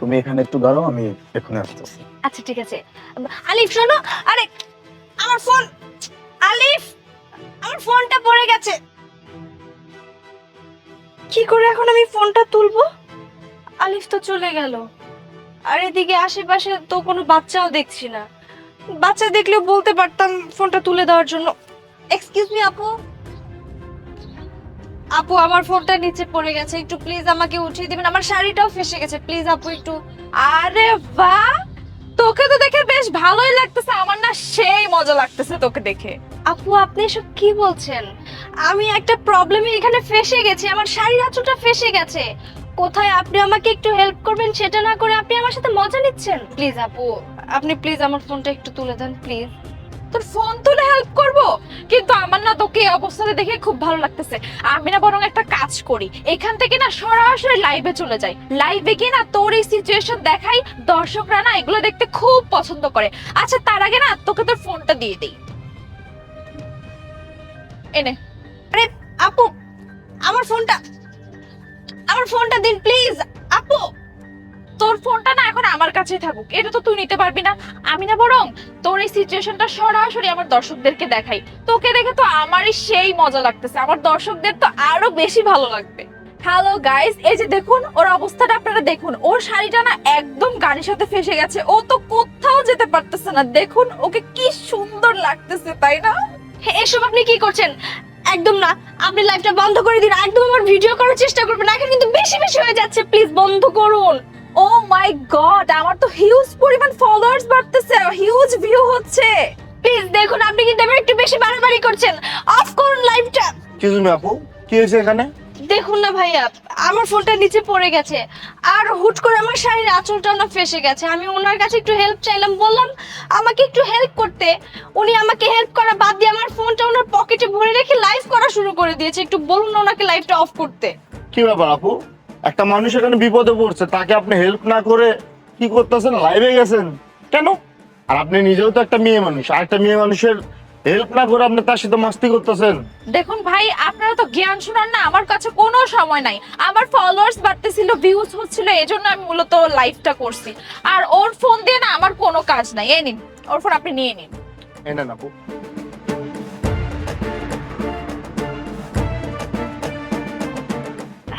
তুমি এখানে একটু দাঁড়াও, আমি এখানে আসতেছি। আচ্ছা ঠিক আছে। আলিফ, শোনো, আরে, আমার ফোন, আলিফ, আমার ফোনটা পড়ে গেছে। কি করে এখন আমি ফোনটা তুলবো? আলিফ তো চলে গেল। আর এদিকে আশেপাশে তো কোনো বাচ্চাও দেখছি না। বাচ্চা দেখলেও বলতে পারতাম ফোনটা তুলে দেওয়ার জন্য। এক্সকিউজ মি আপু। আপু আমার ফোনটা নিচে পড়ে গেছে। একটু প্লিজ আমাকে উঠিয়ে দিবেন। আমার শাড়িটাও ফেসে গেছে। প্লিজ আপু একটু। আরে বাহ! তোকে তো দেখে বেশ ভালোই লাগতেছে। আমার না সেই মজা লাগতেছে তোকে দেখে। আপু আপনি এসব কি বলছেন? আমি একটা প্রবলেমে এখানে ফেসে গেছি। আমার শাড়ির আঁচলটা ফেসে গেছে। কোথায় আপনি আমাকে একটু হেল্প করবেন সেটা না করে আপনি আমার সাথে মজা নিচ্ছেন? প্লিজ আপু আপনি প্লিজ আমার ফোনটা একটু তুলে দেন প্লিজ তোর ফোন তুলে হেল্প করব? কিন্তু আমার না তোকে এই অবস্থাতে দেখে খুব ভালো লাগতেছে। আমি না বরং একটা কাজ করি। এখান থেকে না সরাসরি লাইভে চলে যাই। লাইভে গিয়ে না তোর এই সিচুয়েশন দেখাই। দর্শকরা না এগুলো দেখতে খুব পছন্দ করে। আচ্ছা তার আগে না তোকে তোর ফোনটা দিয়ে দিই। এনে আরে, আপু, আমার ফোনটা আমার ফোনটা দিন প্লিজ আপু। তোর ফোনটা না এখন আমার কাছেই থাকুক, এটা তো তুই নিতে পারবি না। আমি না বরং তোর এই সিচুয়েশনটা সরাসরি আমার দর্শকদেরকে দেখাই। তোকে দেখে তো আমারই সেই মজা লাগতেছে, আমার দর্শকদের তো আরও বেশি ভালো লাগবে। হ্যালো গাইস এই যে দেখুন, ওর অবস্থাটা আপনারা দেখুন, ওর শাড়িটা না একদম গাড়ির সাথে ফেসে গেছে, ও তো কোথাও যেতে পারতেছে না। দেখুন, ওকে কি সুন্দর লাগতেছে, তাই না? এসব আপনি কি করছেন? একদম না, আপনি লাইভটা বন্ধ করে দিন, একদম আমার ভিডিও করার চেষ্টা করবেন, এখন কিন্তু বেশি বেশি হয়ে যাচ্ছে প্লিজ বন্ধ করুন। ও মাই গড আমার তো হিউজ পরিমাণ ফলোয়ার্স বাড়তেছে হিউজ ভিউ হচ্ছে। প্লিজ দেখুন আপনি কিন্তু এবার একটু বেশি বাড়াবাড়ি করছেন। অফ করুন লাইভটা কি তুমি আপু? কি হয়েছে এখানে? দেখুন না ভাইয়া আমার ফোনটা নিচে পড়ে গেছে আর হুট করে আমার শাড়ির আঁচলটাও না ফেসে গেছে। আমি ওনার কাছে একটু হেল্প চাইলাম বললাম আমাকে একটু হেল্প করতে। উনি আমাকে হেল্প করা বাদ দিয়ে আমার ফোনটা ওনার পকেটে ভরে রেখে লাইভ করা শুরু করে দিয়েছে। একটু বলুন ওনাকে লাইভটা অফ করতে। কি ব্যাপার আপু? একটা মানুষ এখানে বিপদে পড়ছে তাকে আপনি হেল্প না করে কি করতেছেন? লাইভে গেছেন। কেন? আর আপনি নিজেও তো একটা মেয়ে মানুষ আর একটা মেয়ে মানুষের হেল্প না করে আপনি তার সাথে মাস্তি করতেছেন। দেখুন ভাই আপনারা তো জ্ঞান শোনার না আমার কাছে কোনো সময় নাই। আমার ফলোয়ার্স বাড়তেছিল ভিউজ হচ্ছিল এজন্য আমি মূলত লাইভটা করছি। আর ওর ফোন দিয়ে না আমার কোনো কাজ নাই। এই নিন ওর ফোন আপনি নিয়ে নিন। আপু।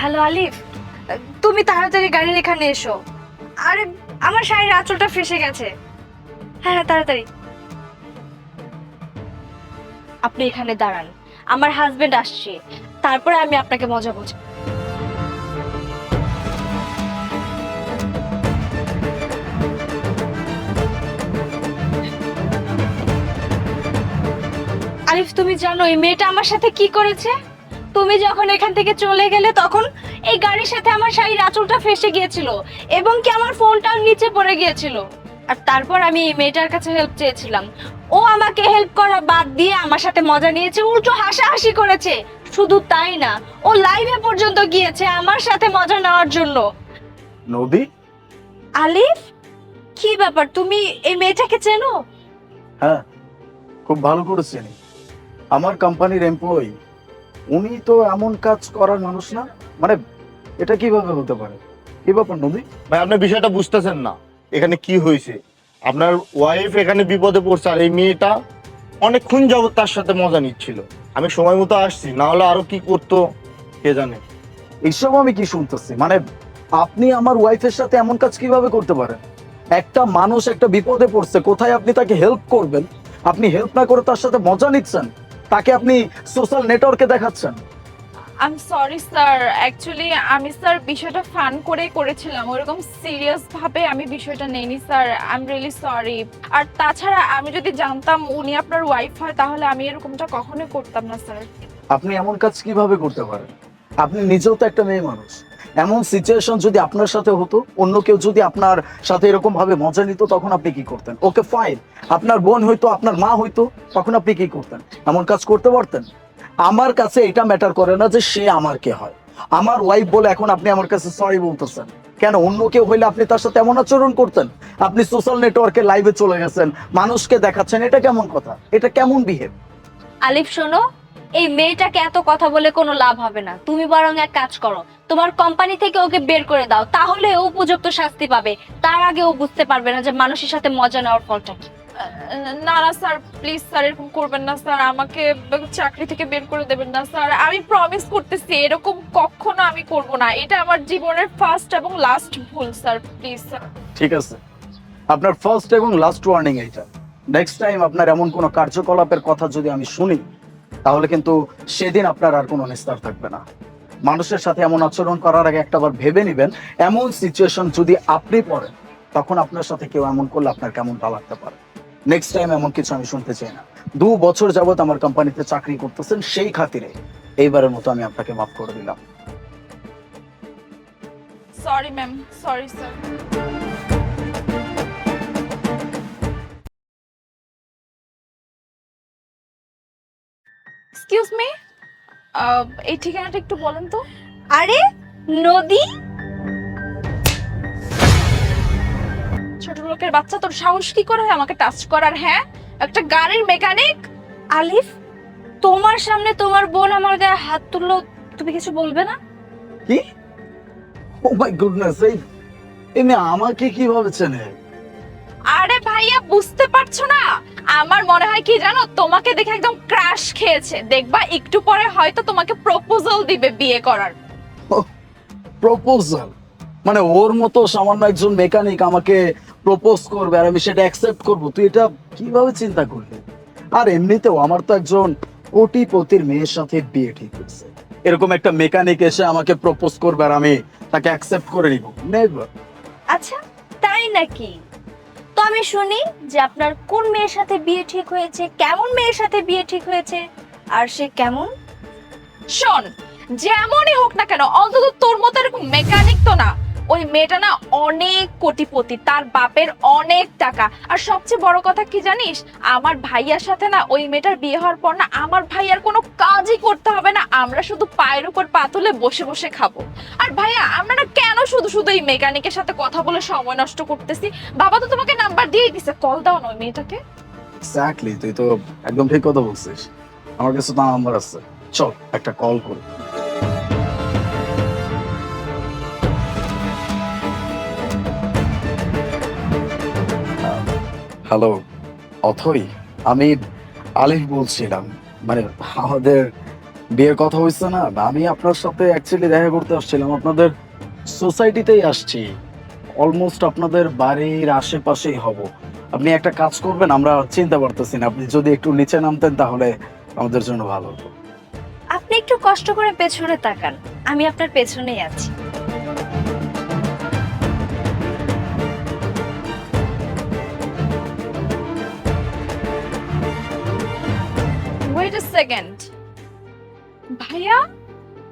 হ্যালো আলিফ তুমি তাড়াতাড়ি গাড়ির এখানে এসো। আরে, আমার শাড়ির আঁচলটা ফেসে গেছে। হ্যাঁ হ্যাঁ তাড়াতাড়ি। আপনি এখানে দাঁড়ান। আমার হাজবেন্ড আসছে। তারপরে আমি আপনাকে মজা বুঝ আলিফ তুমি জানো এই মেয়েটা আমার সাথে কি করেছে? তুমি যখন এখান থেকে চলে গেলে তখন এই গাড়ির সাথে আমার শাড়ির আঁচলটা ফেসে গিয়েছিল এবং কি আমার ফোনটাও নিচে পড়ে গিয়েছিল। আর তারপর আমি এই মেয়েটার কাছে হেল্প চেয়েছিলাম। ও আমাকে হেল্প করা বাদ দিয়ে আমার সাথে মজা নিয়েছে উল্টো হাসাহাসি করেছে। শুধু তাই না ও লাইভে পর্যন্ত গিয়েছে আমার সাথে মজা নেওয়ার জন্য। নদী আলিফ? কি ব্যাপার? তুমি এই মেয়েটাকে চেনো? হ্যাঁ খুব ভালো করে করেছেন আমার কোম্পানির এমপ্লয়ি উনি তো এমন কাজ করার মানুষ না? মানে এটা কীভাবে হতে পারে? কি ব্যাপার নদী? ভাই আপনি বিষয়টা বুঝতেছেন না। এখানে কি হয়েছে? আপনার ওয়াইফ এখানে বিপদে পড়ছে আর এই মেয়েটা অনেকক্ষণ যাবত তার সাথে মজা নিচ্ছিল। আমি সময় মতো আসছি না হলে আরও কি করতো কে জানে। এইসব আমি কি শুনতেছি? মানে আপনি আমার ওয়াইফের সাথে এমন কাজ কীভাবে করতে পারেন? একটা মানুষ একটা বিপদে পড়ছে কোথায় আপনি তাকে হেল্প করবেন? আপনি হেল্প না করে তার সাথে মজা নিচ্ছেন? তাকে আপনি সোশ্যাল নেটওয়ার্কে দেখাচ্ছেন? I am sorry sir actually আমি স্যার বিষয়টা ফান করে করেছিলাম। ওরকম সিরিয়াস ভাবে আমি বিষয়টা নেইনি sir I am really sorry আর তাছাড়া আমি যদি জানতাম উনি আপনার ওয়াইফ হয়, তাহলে আমি এরকমটা কখনোই করতাম না স্যার আপনি এমন কাজ কীভাবে করতে পারেন? আপনি নিজেও তো একটা মেয়ে মানুষ। এমন সিচুয়েশন যদি আপনার সাথে হতো, অন্য কেউ যদি আপনার সাথে এরকম ভাবে মজা নিত, তখন আপনি কি করতেন? ওকে ফাইন আপনার বোন হইতো, আপনার মা হইতো, তখন আপনি কি করতেন? এমন কাজ করতে পারতেন? আমার কাছে এটা ম্যাটার করে না যে সে আমার কে হয়। আমার ওয়াইফ বলে, এখন আপনি আমার কাছে সরি বলতেছেন। কেন? অন্য কেউ হইলে আপনি তার সাথে এমন আচরণ করতেন? আপনি সোশ্যাল নেটওয়ার্কে লাইভে চলে গেছেন, মানুষকে দেখাচ্ছেন, এটা কেমন কথা? এটা কেমন বিহেভ আলিফ, শোনো, এই মেয়েটাকে এত কথা বলে কোনো লাভ হবে না। তুমি বরং এক কাজ করো, তোমার কোম্পানি থেকে ওকে বের করে দাও, তাহলে ও উপযুক্ত শাস্তি পাবে। তার আগে ও বুঝতে পারবে না যে মানুষের সাথে মজা নেওয়ার ফলটা কি। না না, স্যার প্লিজ স্যার, এরকম করবেন না, স্যার। আমাকে চাকরি থেকে বের করে দেবেন না, স্যার। আমি প্রমিস করতেছি, এরকম কখনো আমি করব না। এটা আমার জীবনের ফার্স্ট এবং লাস্ট ভুল, স্যার প্লিজ স্যার। ঠিক আছে। আপনার ফার্স্ট এবং লাস্ট ওয়ার্নিং এইটা। নেক্সট টাইম আপনার এমন কোনো কার্যকলাপের কথা যদি আমি শুনি, তাহলে কিন্তু সেদিন আপনার আর কোনো নিস্তার থাকবে না। মানুষের সাথে এমন আচরণ করার আগে একটাবার ভেবে নেবেন, এমন সিচুয়েশন যদি আপনি পড়েন, তখন আপনার সাথে কেউ এমন করলে আপনার কেমনটা লাগতে পারে? নেক্সট টাইম এমন কিছু আমি শুনতে চাই না। দু বছর যাবত আমার কোম্পানিতে চাকরি করতেছেন সেই খাতিরে এইবারের মতো আমি আপনাকে মাফ করে দিলাম। Sorry ma'am sorry sir excuse me এই ঠিকানাটা একটু বলেন তো। আরে নদী? ছোট লোকের বাচ্চা তোর সাহস কি করে হয় আমাকে টাচ করার হ্যাঁ? একটা গাড়ির মেকানিক আলিফ তোমার সামনে তোমার বোন আমার গায়ে হাত তুললো তুমি কিছু বলবে না? কি? ও মাই গুডনেস এই এমনি আমাকে কীভাবে চেনে? আরে ভাইয়া বুঝতে পারছ না? আমার মনে হয় কি জানো তোমাকে দেখে একদম ক্রাশ খেয়েছে। দেখবা একটু পরে হয়তো তোমাকে প্রপোজাল দিবে বিয়ে করার। প্রপোজাল মানে ওর মতো সামান্য একজন মেকানিক আমাকে প্রপোজ করবে আর আমি সেটা অ্যাকসেপ্ট করব। তুই এটা কীভাবে চিন্তা করলি? আর এমনিতেও আমার তো একজন কোটিপতির মেয়ের সাথে বিয়ে ঠিক হয়েছে। এরকম একটা মেকানিক এসে আমাকে প্রপোজ করবে আর আমি তাকে অ্যাকসেপ্ট করে নিব। নেভার আচ্ছা তাই নাকি? তো আমি শুনি যে আপনার কোন মেয়ের সাথে বিয়ে ঠিক হয়েছে, কেমন মেয়ের সাথে বিয়ে ঠিক হয়েছে, আর সে কেমন? শোন, যেমনই হোক না কেন, অন্তত তোর মতো এরকম মেকানিক তো না। ওই মেয়েটা না অনেক কোটিপতি, তার বাপের অনেক টাকা। আর সবচেয়ে বড় কথা কি জানিস? আমার ভাইয়ার সাথে না ওই মেয়েটার বিয়ে হওয়ার পর না আমার ভাইয়ার কোনো কাজই করতে হবে না। আমরা শুধু পায়ের উপর পা তুলে বসে বসে খাব। আর ভাইয়া, আমরা না কেন শুধু শুধু এই মেকানিকের সাথে কথা বলে সময় নষ্ট করতেছি? বাবা তো তোমাকে নাম্বার দিয়ে দিছে। কল দাও না ওই মেয়েটাকে। এক্স্যাক্টলি তুই তো একদম ঠিক কথা বলছিস। আমার কাছে তো নাম্বার আছে। চল, একটা কল করি। হ্যালো, অথই আমি আলিফ বলছিলাম। মানে আমাদের বিয়ের কথা হয়েছে না আমি আপনার সাথে অ্যাকচুয়ালি দেখা করতে আসছিলাম। আপনাদের সোসাইটিতেই আসছি। অলমোস্ট আপনাদের বাড়ির আশেপাশেই হব। আপনি একটা কাজ করবেন, আমরা চিন্তা করতেছি না। আপনি যদি একটু নিচে নামতেন, তাহলে আমাদের জন্য ভালো হতো। আপনি একটু কষ্ট করে পেছনে তাকান। আমি আপনার পেছনেই আছি। সেকেন্ড ভাইয়া,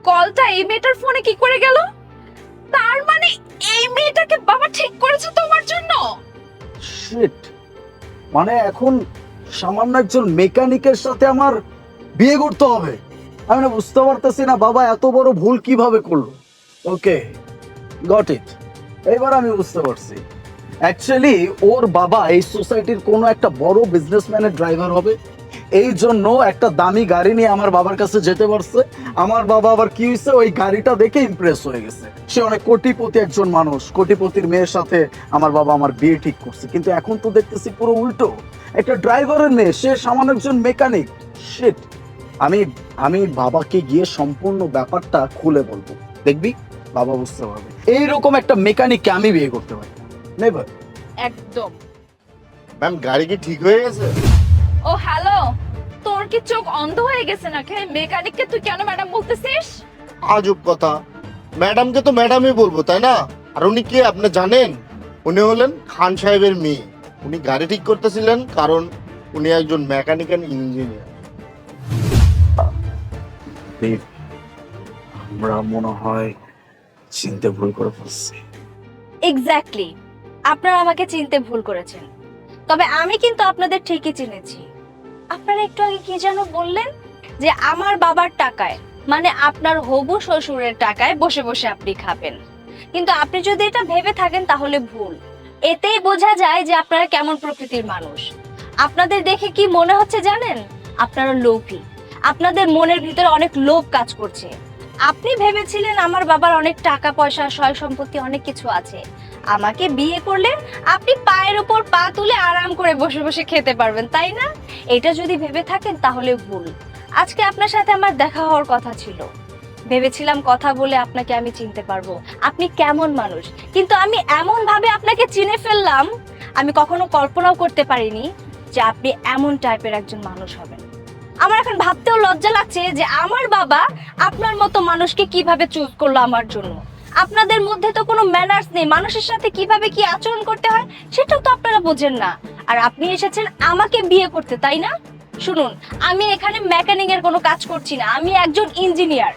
কলটা এই মেয়েটার ফোনে কি করে গেল? তার মানে এই মেয়েটাকে বাবা ঠিক করেছে তোমার জন্য? শিট মানে এখন সামান্য একজন মেকানিকের সাথে আমার বিয়ে করতে হবে। আমি না বুঝতে পারতেছি না বাবা এত বড় ভুল কীভাবে করল। ওকে গট ইট এবার আমি বুঝতে পারছি। অ্যাকচুয়ালি ওর বাবা এই সোসাইটির কোনো একটা বড় বিজনেসম্যানের ড্রাইভার হবে। এই জন্য একটা দামি গাড়ি নিয়ে আমার বাবার কাছে যেতে পারছে। আমার বাবা আবার কি হয়েছে ওই গাড়িটা দেখে ইমপ্রেস হয়ে গেছে। সে অনেক কোটিপতি একজন মানুষ কোটিপতির মেয়ের সাথে আমার বাবা আমার বিয়ে ঠিক করছে। কিন্তু এখন তো দেখতেছি পুরো উল্টো। একটা ড্রাইভারের মেয়ে সে সামান্য একজন মেকানিক। শিট আমি আমি বাবাকে গিয়ে সম্পূর্ণ ব্যাপারটা খুলে বলব। দেখবি? বাবা বুঝতে পারবে। এইরকম একটা মেকানিককে আমি বিয়ে করতে পারি। নেভার একদম। ম্যাম গাড়ি কি ঠিক হয়ে গেছে? ও হ্যালো। তোর কি চোখ অন্ধ হয়ে গেছে নাকি? মেকানিককে তুই কেন ম্যাডাম বলতেছিস? আজব কথা। ম্যাডামকে তো ম্যাডামই বলব তাই না? আর উনি কি আপনি জানেন? উনি হলেন খান সাহেবের মেয়ে। উনি গাড়ি ঠিক করতেছিলেন কারণ উনি একজন মেকানিক্যাল ইঞ্জিনিয়ার। আমরা মনে হয় চিনতে ভুল করে ফেলছি। এক্স্যাক্টলি আপনারা আমাকে চিনতে ভুল করেছেন। তবে আমি কিন্তু আপনাদের ঠিকই চিনেছি। আপনারা একটু আগে কি যেন বললেন যে আমার বাবার টাকায় মানে আপনার হবু শ্বশুরের টাকায় বসে বসে আপনি খাবেন। কিন্তু আপনি যদি এটা ভেবে থাকেন তাহলে ভুল। এতেই বোঝা যায় যে আপনারা কেমন প্রকৃতির মানুষ। আপনাদের দেখে কি মনে হচ্ছে জানেন? আপনারা লোভী। আপনাদের মনের ভিতরে অনেক লোভ কাজ করছে। আপনি ভেবেছিলেন আমার বাবার অনেক টাকা, পয়সা, সয় সম্পত্তি অনেক কিছু আছে। আমাকে বিয়ে করলে আপনি পায়ের উপর পা তুলে আরাম করে বসে বসে খেতে পারবেন, তাই না? এটা যদি ভেবে থাকেন তাহলে ভুল। আজকে আপনার সাথে আমার দেখা হওয়ার কথা ছিল। ভেবেছিলাম কথা বলে আপনাকে আমি চিনতে পারব। আপনি কেমন মানুষ? কিন্তু আমি এমন ভাবে আপনাকে চিনে ফেললাম, আমি কখনো কল্পনাও করতে পারিনি যে আপনি এমন টাইপের একজন মানুষ হবেন। আমার এখন ভাবতেও লজ্জা লাগছে যে আমার বাবা আপনার মতো মানুষকে কীভাবে চুজ করল আমার জন্য? আপনাদের মধ্যে তো কোনো ম্যানার্স নেই। মানুষের সাথে কীভাবে কি আচরণ করতে হয় সেটাও তো আপনারা বোঝেন না। আর আপনি এসেছেন আমাকে বিয়ে করতে, তাই না? শুনুন, আমি এখানে মেকানিক এর কোনো কাজ করছি না, আমি একজন ইঞ্জিনিয়ার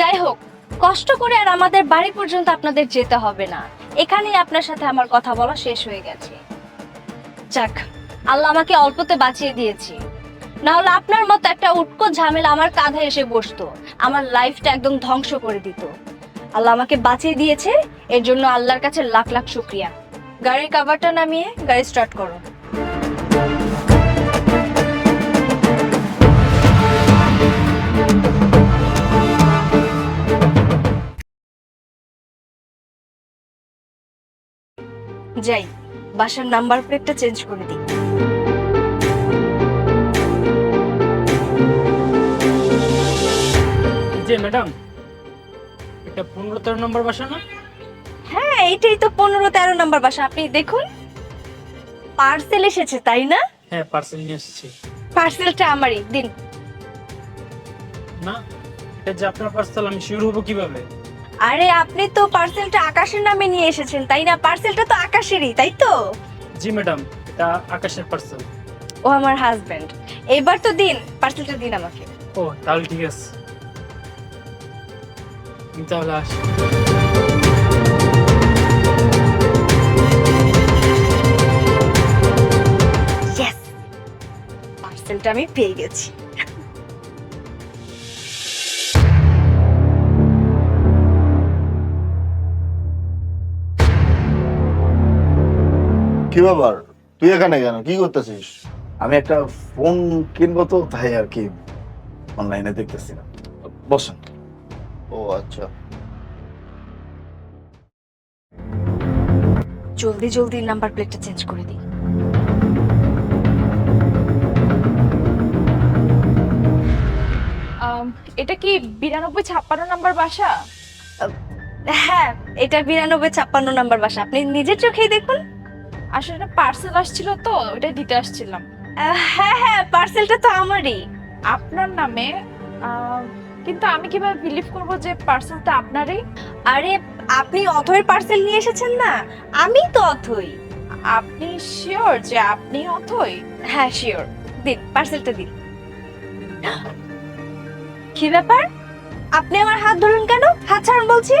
যাই হোক, কষ্ট করে আর আমাদের বাড়ি পর্যন্ত আপনাদের যেতে হবে না। এখানেই আপনার সাথে আমার কথা বলা শেষ হয়ে গেছে। যাক, আল্লাহ আমাকে অল্পতে বাঁচিয়ে দিয়েছি। না হলে আপনার মতো একটা উটকো ঝামেলা আমার কাঁধে এসে বসতো, আমার লাইফটা একদম ধ্বংস করে দিত। আল্লাহ আমাকে বাঁচিয়ে দিয়েছে, এর জন্য আল্লাহর কাছে লাখ লাখ শুক্রিয়া। গাড়ির কাভারটা নামিয়ে গাড়ি স্টার্ট করো। যাই বাসার নাম্বার প্লেটটা চেঞ্জ করে দিই। যে ম্যাডাম এটা পনেরো তেরো নম্বর বাসা না? হ্যাঁ এটাই তো পনেরো তেরো নাম্বার বাসা। আপনি দেখুন পার্সেল এসেছে তাই না? হ্যাঁ পার্সেল নিয়ে এসেছি। পার্সেলটা আমারই দিন। না এটা যে আপনার পার্সেল আমি শিওর হব কীভাবে? আরে আপনি তো পার্সেলটা আকাশের নামে নিয়ে এসেছেন তাই না? পার্সেলটা তো আকাশেরই তাই তো? জি ম্যাডাম এটা আকাশের পার্সেল। ও আমার হাজবেন্ড। এবার তো দিন পার্সেলটা দিন আমাকে। ও তাহলে ঠিক আছে। আমি তাহলে আসি। পার্সেলটা আমি পেয়ে গেছি। কি ব্যাপার? তুই এখানে কেন? কি করতেছিস? আমি একটা ফোন কিনবো তো তাই আর কি অনলাইনে দেখতেছিলাম। বসেন। ও আচ্ছা। জলদি জলদি নাম্বার প্লেটটা চেঞ্জ করে দিই। আম, এটা কি বিরানব্বই ছাপ্পান্ন নাম্বার বাসা? হ্যাঁ এটা বিরানব্বই ছাপ্পান্ন নাম্বার বাসা। আপনি নিজের চোখেই দেখুন। আসলে পার্সেল আসছিল তো ওটা দিতে আসছিলাম। হ্যাঁ হ্যাঁ পার্সেলটা তো আমারই। আপনার নামে কিন্তু আমি কীভাবে বিলিভ করব যে পার্সেলটা আপনারই? আরে আপনি অথয়ের পার্সেল নিয়ে এসেছেন না? আমি তো অথই। আপনি শিওর যে আপনি অথই? হ্যাঁ শিওর দিন পার্সেলটা দিন। কি ব্যাপার? আপনি আমার হাত ধরুন কেন? হাত ছাড়ুন বলছি।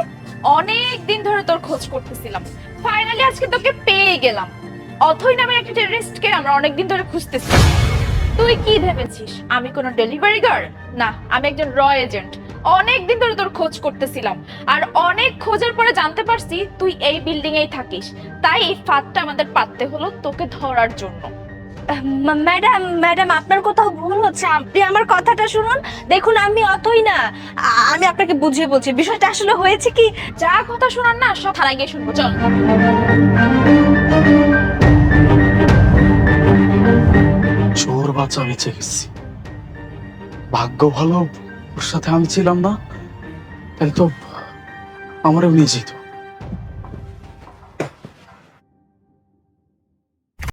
অনেক দিন ধরে তোর খোঁজ করতেছিলাম। ফাইনালি আজকে তোকে পেয়ে গেলাম। অথই নামের একটা টেররিস্টকে আমরা অনেক দিন ধরে খুঁজতেছি। তুই কি ভেবেছিস? আমি কোনো ডেলিভারি গার্ল না আমি একজন র এজেন্ট অনেক দিন ধরে তোর খোঁজ করতেছিলাম। আর অনেক খোঁজের পরে জানতে পারছি তুই এই বিল্ডিং এই থাকিস। তাই এই ফাঁদটা আমাদের পাততে হলো তোকে ধরার জন্য। ম্যাডাম ম্যাডাম আপনার কোথাও ভুল হচ্ছে। আপনি আমার কথাটা শুনুন। দেখুন আমি অথই না। আমি আপনাকে বুঝিয়ে বলছি। বিষয়টা আসলে হয়েছে কি? যা কথা শোনার না সব থানায় গিয়ে শুনব। চল। বাচ্চা বেঁচে গেছি। ভাগ্য ভালো, ওর সাথে আমি ছিলাম না, তাহলে তো আমারও নিয়ে যেত।